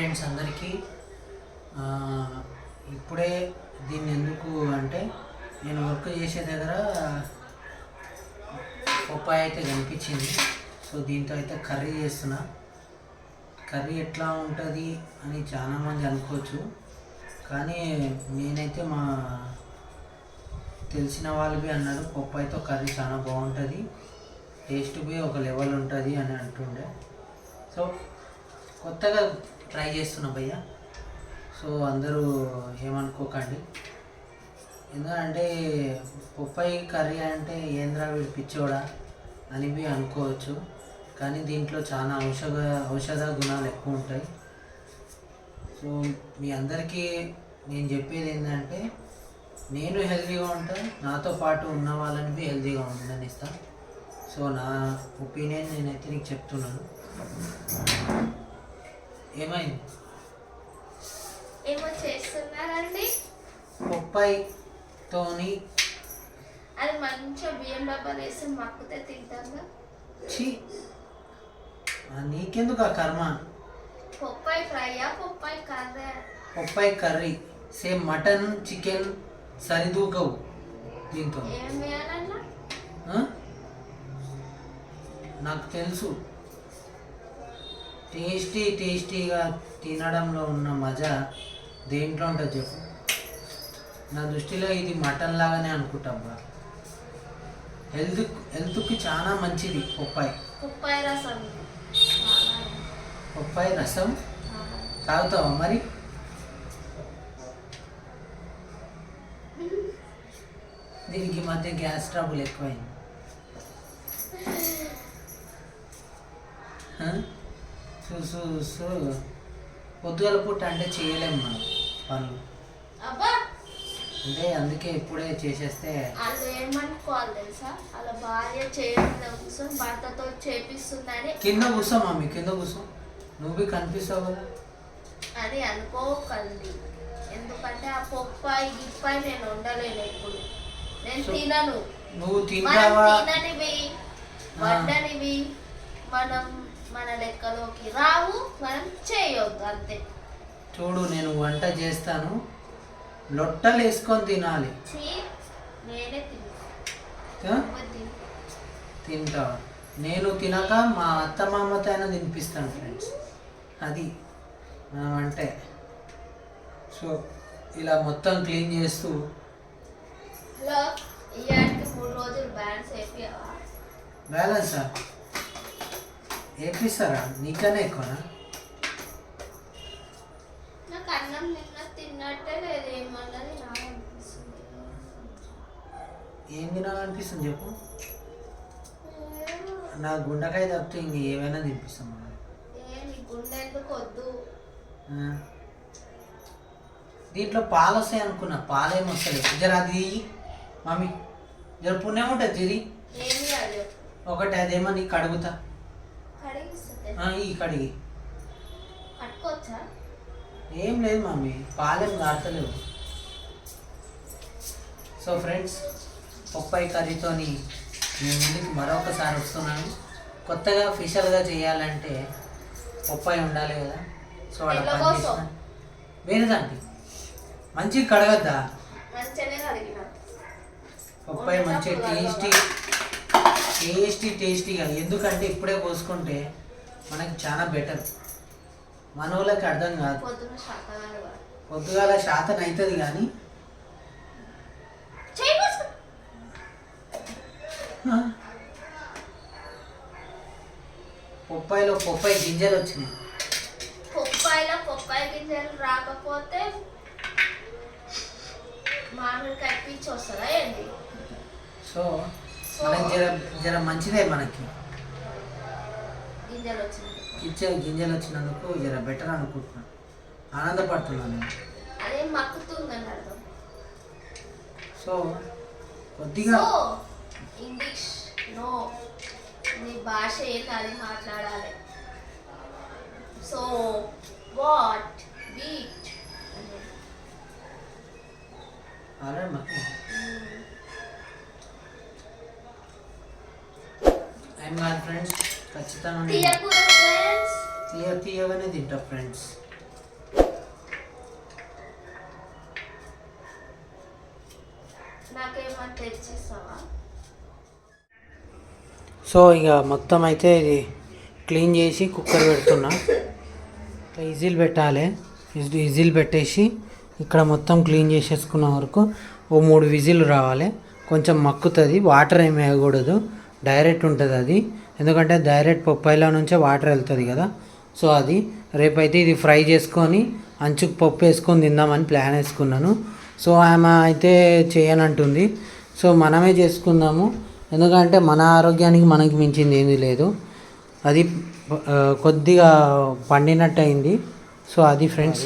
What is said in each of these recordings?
Friends అందరికీ ఇప్పుడే దీన్ని ఎందుకు అంటే నేను వర్క్ చేసే దగ్గర పప్పాయ అయితే కనిపించింది. సో దీంతో అయితే కర్రీ చేస్తున్నా. కర్రీ ఎట్లా ఉంటుంది అని చాలామంది అనుకోవచ్చు. కానీ నేనైతే మా తెలిసిన వాళ్ళవి అన్నారు పప్పాయితో కర్రీ చాలా బాగుంటుంది. టేస్ట్ బి ఒక లెవెల్ ఉంటుంది అని అంటుండే. సో కొత్తగా ట్రై చేస్తున్నాం భయ్య. సో అందరూ ఏమనుకోకండి. ఎందుకంటే బొప్పాయి కర్రీ అంటే ఏంద్రా వీడు పిచ్చోడా అని బి అనుకోవచ్చు. కానీ దీంట్లో చాలా ఔషధ ఔషధ గుణాలు ఎక్కువ ఉంటాయి. సో మీ అందరికీ నేను చెప్పేది ఏంటంటే నేను హెల్తీగా ఉంటాను నాతో పాటు ఉన్న వాళ్ళని బి హెల్తీగా ఉంటుందని ఇస్తాను సో నా ఒపీనియన్ నేనైతే నీకు చెప్తున్నాను. ఏమైంది? ఏమో చేస్తున్నారండి? బొప్పాయితోని అది మంచిగా బియ్యం డబ్బా వేసి మక్కుతే తింటాగా ఛీ! ఆ నీకెందుకు ఆ కర్మ? పొప్పాయి ఫ్రైయా పొప్పాయి కర్రీ? బొప్పాయి కర్రీ. సేమ్ మటన్ చికెన్ సరిదూకవు దీంతో. ఏం వేయాలన్నా ఆ? నాకు తెలుసు. టేస్టీ టేస్టీగా తినడంలో ఉన్న మజా దేంట్లో ఉంటుంది చెప్పు. నా దృష్టిలో ఇది మటన్ లాగానే అనుకుంటాబ్బా హెల్త్ హెల్త్కి చాలా మంచిది పొప్పాయి. పొప్పాయి రసం. చాలా, పొప్పాయి రసం. తాగుతావా మరి? దీనికి మధ్య గ్యాస్ ట్రబుల్ ఎక్కువైంది. చూ పొద్దుగల పూట అంటే చేయలేము మనం పనులు. అబ్బా! అంటే అందుకే ఇప్పుడే చేసేస్తే వాళ్ళు ఏమనుకోవాలి తెలుసా? వాళ్ళ భార్య చేయడం కూర్చొని భర్తతో చేపిస్తుందని. కింద కూర్చో మమ్మీ కింద కూర్చో. నువ్వు కనిపిస్తావు కదా. అని అనుకోకండి. ఎందుకంటే ఆ పొప్పాయి గిప్పాయి నేను ఉండలేను ఎప్పుడు. నేను సో, తినను. నువ్వు తిననివి ఆ. వడ్డనివి మనం మన లెక్కలోకి రావు మనం చేయొద్దు అంతే. చూడు నేను వంట చేస్తాను. లొట్టలు వేసుకొని తినాలి. చీ నేనే ఆ? తింటా. నేను తినక మా అత్త మామతో అయినా తినిపిస్తాను ఫ్రెండ్స్. అది మనం అంటే సో ఇలా మొత్తం క్లీన్ చేస్తూ మూడు రోజులు అయిపోయావా? బ్యాలెన్సా? ఏపిస్తారా నీకనే ఎక్కువనా? నాకు అన్నం నిన్న తిన్నట్టే లేదు. అనిపిస్తుంది. ఏం తినాలనిపిస్తుంది చెప్పు. నా గుండెకాయ తప్పితే ఇంక ఏమైనా తినిపిస్తాం మనం. ఏ నీ గుండె ఎందుకు వద్దు? ఆ. దీంట్లో పాలు వస్తాయి అనుకున్నా. పాలేం వస్తలేదు జర అది. మమ్మీ జర పుణ్యం ఉంటుంది అది ఒకటి అదేమో నీకు అడుగుతా. ఆ, ఈ కడిగి. కట్టుకోవచ్చా? ఏం లేదు మమ్మీ పాలేం కాడతలేవు సో ఫ్రెండ్స్ పప్పాయి కర్రీతోని నేను ముందుకు మరొకసారి వస్తున్నాను కొత్తగా స్పెషల్గా చేయాలంటే పప్పాయి ఉండాలి కదా. సో అక్కడ వేరేదాంటి మంచిగా కడగద్దా? పప్పాయి మంచిగా టేస్టీ టేస్టీ టేస్టీగా ఎందుకంటే ఇప్పుడే కోసుకుంటే మనకి చాలా బెటర్ మన వాళ్ళకి అర్థం కాదు. పొద్దుగాల శాతం అవుతుంది కానీ. పొప్పాయిలో పొప్పాయి గింజలు వచ్చినాయి. పొప్పాయిలో పొప్పాయి గింజలు రాకపోతే మామిడికాయ పీచు వస్తుందా ఏంటి సో మనకి జర జర మంచిదే మనకి. ఇచ్చే గింజలు వచ్చినందుకు జర బెటర్ అనుకుంటున్నాను ఆనందపడుతున్నాను. నేను సో కొద్దిగా ఇంగ్లీష్ నో నీ భాష ఏంటి అది మాట్లాడాలి. సో వాట్ బీట్ ఆల్రెడీ ఏం కాదు ఫ్రెండ్స్ ఖచ్చితంగా తింటా ఫ్రెండ్స్ సో ఇక మొత్తం అయితే ఇది క్లీన్ చేసి కుక్కర్ పెడుతున్నా. ఈజీలు పెట్టాలి. ఈజీలు పెట్టేసి ఇక్కడ మొత్తం క్లీన్ చేసేసుకున్న వరకు ఓ మూడు విజిల్ రావాలి. కొంచెం మక్కుతుంది. వాటర్ ఏమి వేయకూడదు. డైరెక్ట్ ఉంటుంది అది. ఎందుకంటే డైరెక్ట్ పప్పాయిలో నుంచే వాటర్ వెళ్తుంది కదా. సో అది రేపైతే ఇది ఫ్రై చేసుకొని అంచుకు పప్పు వేసుకొని తిందామని ప్లాన్ వేసుకున్నాను. సో ఆమె అయితే చేయనంటుంది. సో మనమే చేసుకుందాము. ఎందుకంటే మన ఆరోగ్యానికి మనకి మించింది ఏమీ లేదు. అది కొద్దిగా పండినట్టు అయింది సో అది ఫ్రెండ్స్.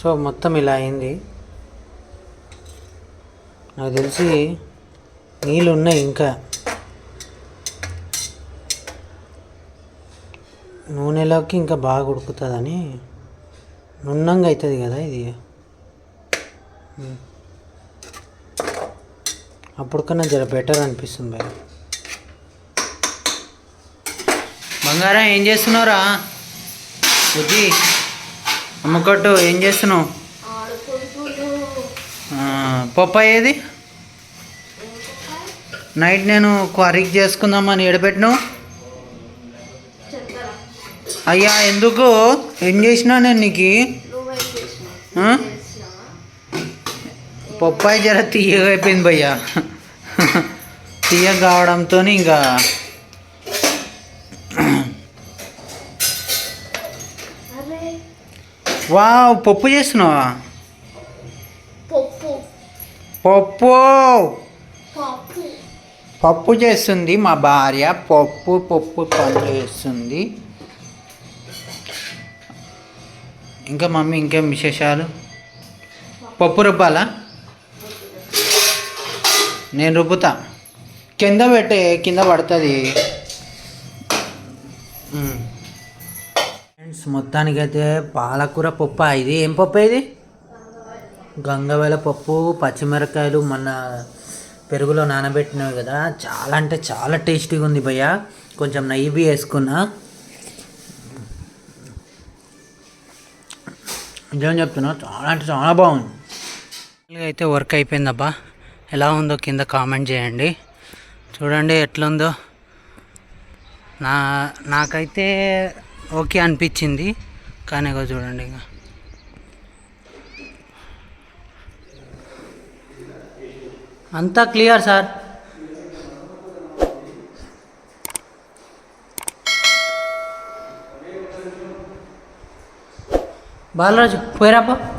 సో మొత్తం ఇలా అయింది. నాకు తెలిసి నీళ్ళు ఉన్నాయి ఇంకా. నూనెలోకి ఇంకా బాగా ఉడుకుతుందని నున్నంగా అవుతుంది కదా ఇది. అప్పటికన్నా జర బెటర్ అనిపిస్తుంది భయ బంగారం ఏం చేస్తున్నావురా? బుద్ధి అమ్మకొట్టు ఏం చేస్తున్నావు? పప్పు అయ్యేది? నైట్ నేను కర్రీకి చేసుకుందామని ఎడబెట్టినావు అయ్యా ఎందుకు? ఏం చేసినా నేను నీకు? పప్పాయి జర తీయగా అయిపోయింది భయ్యా. తీయ కావడంతో ఇంకా వా పప్పు చేస్తున్నావా? పప్పు. పప్పు. పప్పు చేస్తుంది మా భార్య. పప్పు పప్పు పనులు చేస్తుంది ఇంకా మమ్మీ ఇంకేం విశేషాలు? పప్పు రుబ్బాలా? నేను రుబ్బుతా. కింద పెట్టే కింద పడుతుంది. ఫ్రెండ్స్ మొత్తానికైతే పాలకూర పప్పు. ఇది ఏం పప్పు ఇది? గంగవేల పప్పు పచ్చిమిరకాయలు మన పెరుగులో నానబెట్టినవి కదా. చాలా అంటే చాలా టేస్టీగా ఉంది భయ్య. కొంచెం నెయ్యి బి వేసుకున్నా. నిజం చెప్తున్నా చాలా అంటే చాలా బాగుంది. అయితే వర్క్ అయిపోయిందబ్బా ఎలా ఉందో కింద కామెంట్ చేయండి. చూడండి ఎట్లుందో. నా నాకైతే ఓకే అనిపించింది. కానీ చూడండి ఇంకా అంతా క్లియర్ సార్. బాలరాజు పోయిరాపా.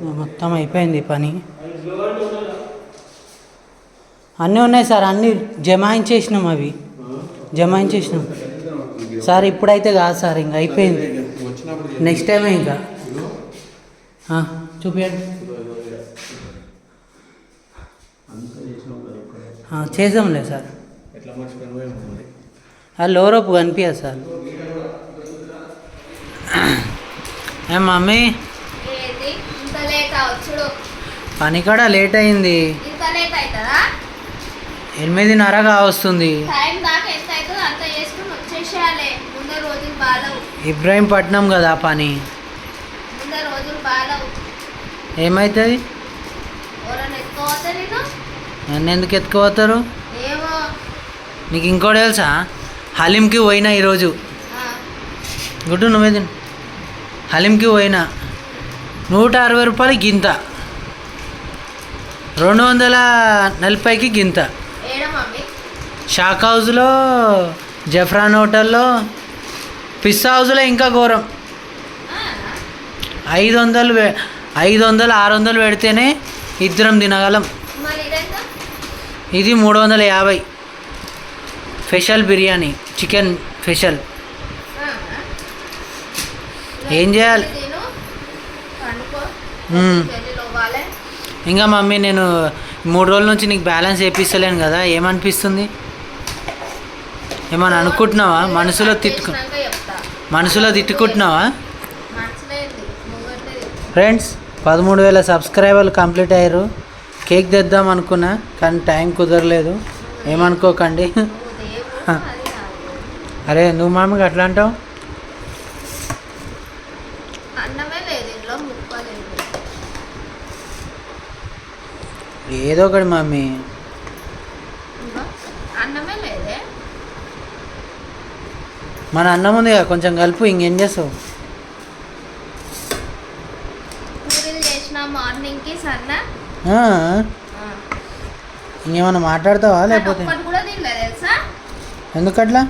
మొత్తం అయిపోయింది పని. అన్నీ ఉన్నాయి సార్ అన్నీ జమాయించేసినాం అవి. జమాయించేసినాం. సార్ ఇప్పుడైతే కాదు సార్ ఇంకా అయిపోయింది. నెక్స్ట్ టైమే ఇంకా? ఆ, చూపించండి చేసాంలే సార్. అది లోరోపు కనిపించదు సార్. ఏ మమ్మీ? ఏంది? ఇంత లేట్ అవచ్చుడు పని కూడా లేట్ అయింది. ఎనిమిదిన్నర కావస్తుంది టైం దాకా ఎంత అవుతుందో అంత చేసుకుని వచ్చేసేయాలి ముందే రోజులు బాగాలేవు ఇబ్రాహీంపట్నం కదా పని. ఏమవుతుంది నన్ను? ఎందుకు ఎత్తుకుపోతారు? నీకు ఇంకోటి తెలుసా? హలీంకి పోయినా ఈరోజు. గుడ్డు నువ్వే తిను. హలీంకి పోయినా. నూట అరవై రూపాయలు గింత. రెండు వందల నలభైకి గింత. షాక్ హౌస్లో జఫ్రాన్ హోటల్లో పిస్సా హౌస్లో ఇంకా ఘోరం. ఐదు వందలు ఐదు వందలు ఆరు వందలు పెడితేనే ఇద్దరం తినగలం. ఇది మూడు వందల యాభై. Special biryani chicken special. ఏం చేయాలి? ఇంకా మమ్మీ నేను మూడు రోజుల నుంచి నీకు బ్యాలెన్స్ వేపిస్తలేను కదా ఏమనిపిస్తుంది? ఏమని అనుకుంటున్నావా? మనసులో తిట్టుకు. మనసులో తిట్టుకుంటున్నావా? ఫ్రెండ్స్ పదమూడు వేల సబ్స్క్రైబర్లు కంప్లీట్ అయ్యారు. కేక్ తెద్దాం అనుకున్నా కానీ టైం కుదరలేదు. ఏమనుకోకండి. అరే నువ్వు మామకి అట్లా అంటావు? ఏదో ఒకటి మమ్మీ ఇంకా అన్నమే లేదే మన అన్నం ఉంది కదా కొంచెం కలుపు ఇంకేం చేస్తావు? మార్నింగ్కి సన్న. ఇంకేమన్నా మాట్లాడతావా లేకపోతే? ఎందుకట్లా?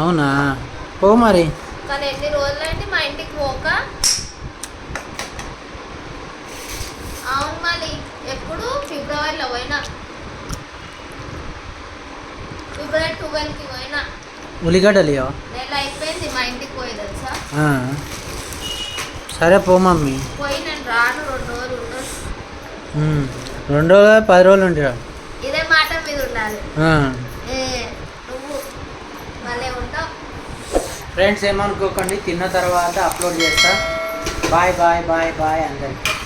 అవునా? పో మరి. ఎన్ని రోజులైంది మా ఇంటికి పోక? అవును మళ్ళీ. ఎప్పుడు? ఫిబ్రవరిలో పోయినా. ఫిబ్రవరి ట్వెల్వ్కి పోయినా. ఉల్లిగడ్డలు. నెల అయిపోయింది మా ఇంటికి పోయి తెలుసా? ఆ. సరే పో మమ్మీ. పోయి నేను రాను రెండు రోజులు ఉండొచ్చు రెండు రోజులు పది రోజులు ఉంటా ఇదే మాట మీద ఉండాలి. ఏ నువ్వు మళ్ళీ ఉంటావు. ఫ్రెండ్స్ ఏమనుకోకండి తిన్న తర్వాత అప్లోడ్ చేస్తా. బాయ్ బాయ్ బాయ్ బాయ్ అందరికి.